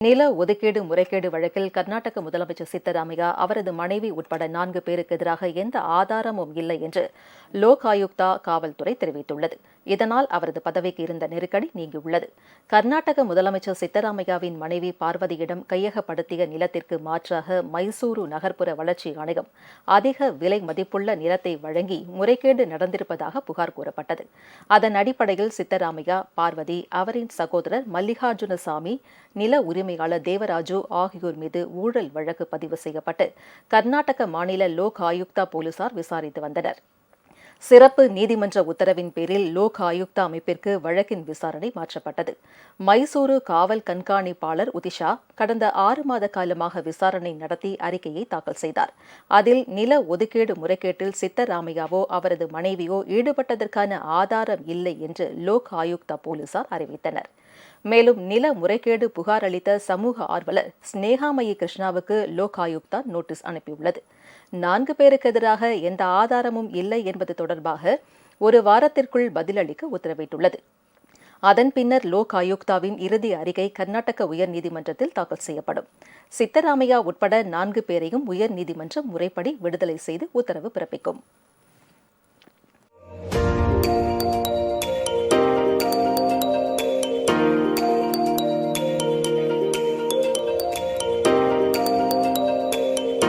நில ஒதுக்கீடு முறைகேடு வழக்கில் கர்நாடக முதலமைச்சர் சித்தராமையா அவரது மனைவி உட்பட நான்கு பேருக்கு எதிராக எந்த ஆதாரமும் இல்லை என்று லோக் ஆயுக்தா காவல்துறை தெரிவித்துள்ளது. இதனால் அவரது பதவிக்கு இருந்த நெருக்கடி நீங்கியுள்ளது. கர்நாடக முதலமைச்சர் சித்தராமையாவின் மனைவி பார்வதியிடம் கையகப்படுத்திய நிலத்திற்கு மாற்றாக மைசூரு நகர்ப்புற வளர்ச்சி ஆணையம் அதிக விலை மதிப்புள்ள நிலத்தை வழங்கி முறைகேடு நடந்திருப்பதாக புகார் கூறப்பட்டது. அதன் அடிப்படையில் சித்தராமையா பார்வதி அவரின் சகோதரர் மல்லிகார்ஜுன சாமி நில உரிமையாளர் தேவராஜு ஆகியோர் மீது ஊழல் வழக்கு பதிவு செய்யப்பட்டு கர்நாடக மாநில லோக் ஆயுக்தா போலீசார் விசாரித்து வந்தனர். சிறப்பு நீதிமன்ற உத்தரவின் பேரில் லோக் ஆயுக்தா அமைப்பிற்கு வழக்கின் விசாரணை மாற்றப்பட்டது. மைசூரு காவல் கண்காணிப்பாளர் உதிஷா கடந்த ஆறு மாத காலமாக விசாரணை நடத்தி அறிக்கையை தாக்கல் செய்தார். அதில் நில ஒதுக்கீடு முறைகேட்டில் சித்தராமையாவோ அவரது மனைவியோ ஈடுபட்டதற்கான ஆதாரம் இல்லை என்று லோக் ஆயுக்தா போலீசார் அறிவித்தனர். மேலும் நில முறைகேடு புகார் அளித்த சமூக ஆர்வலர் ஸ்னேகாமயி கிருஷ்ணாவுக்கு லோக் ஆயுக்தா நோட்டீஸ் அனுப்பியுள்ளது. நான்கு பேருக்கு எதிராக எந்த ஆதாரமும் இல்லை என்பது தொடர்பாக ஒரு வாரத்திற்குள் பதிலளிக்க உத்தரவிட்டுள்ளது. அதன் பின்னர் லோக் ஆயுக்தாவின் இறுதி அறிக்கை கர்நாடக உயர்நீதிமன்றத்தில் தாக்கல் செய்யப்படும். சித்தராமையா உட்பட நான்கு பேரையும் உயர்நீதிமன்றம் முறைப்படி விடுதலை செய்து உத்தரவு பிறப்பிக்கும்.